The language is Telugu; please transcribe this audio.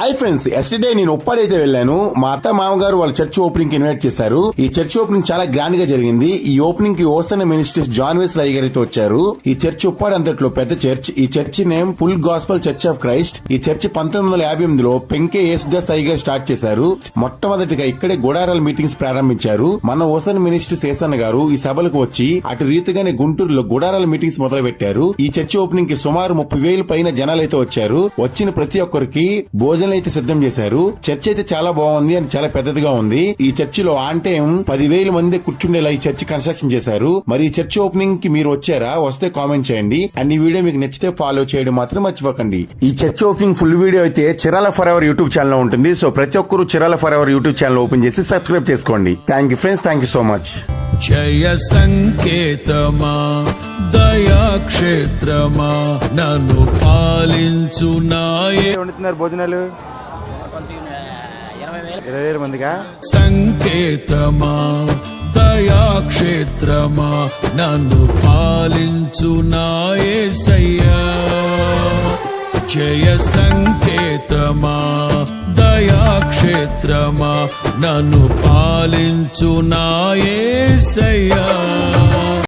హాయ్ ఫ్రెండ్స్ ఎస్టర్డే నేను ఉప్పాడైతే వెళ్ళాను. మా అత్త మామగారు వాళ్ళ చర్చ్ ఓపెనింగ్కి ఇన్వైట్ చేశారు. ఈ చర్చ్ ఓపెనింగ్ చాలా గ్రాండ్గా జరిగింది. ఈ ఓపెనింగ్కి ఓసన మినిస్టర్ జాన్ వేస్ రాయ్ గారు వచ్చారు. ఈ చర్చ్ ఉప్పాడు అంతట్లో పెద్ద చర్చ్. ఈ church name full gospel church of Christ. ఈ చర్చ్ పంతొమ్మిది వందల యాభై ఎనిమిదిలో పెంకే యేసుదాస్ అయ్య గారు స్టార్ట్ చేశారు. మొట్టమొదటిగా ఇక్కడే గుడారాల మీటింగ్స్ ప్రారంభించారు. మన ఓసన మినిస్టర్ శేషన్న గారు ఈ సభలకు వచ్చి అటు రీతిగానే గుంటూరులో గుడారాల మీటింగ్స్ మొదలు పెట్టారు ఈ చర్చ్ ఓపెనింగ్కి సుమారు ముప్పై వేలు పైన జనాలు అయితే వచ్చారు. వచ్చిన ప్రతి ఒక్కరికి భోజనం అయితే సిద్ధం చేశారు. చర్చ్ అయితే చాలా బాగుంది అని చాలా పెద్దదిగా ఉంది. ఈ చర్చిలో ఆన్ టైం పదివేల మంది కూర్చుండేలా ఈ చర్చ్ కన్స్ట్రక్షన్ చేశారు. మరి ఈ చర్చ్ ఓపెనింగ్కి మీరు వచ్చారా? వస్తే కామెంట్ చేయండి. అండ్ ఈ వీడియో మీకు నచ్చితే ఫాలో చేయడం మాత్రం మర్చిపోకండి. ఈ చర్చ్ ఓపెనింగ్ ఫుల్ వీడియో అయితే Chirala for our YouTube channel ఉంటుంది. సో ప్రతి ఒక్కరు Chirala for our YouTube channel open చేసి సబ్స్క్రైబ్ చేసుకోండి. Thank you friends. Thank you so much. జయ సంకేతమా దయాక్షేత్రమా నన్ను పాలించు నాయ. వండుతున్నారు భోజనాలు? ఇరవై వేల మందిగా సంకేతమా? దయాక్షేత్రమా? నన్ను పాలించు నాయసయ్యా జయ సంకేతమా? దయాక్షేత్రమా? నన్ను పాలించు నాయసయ్యా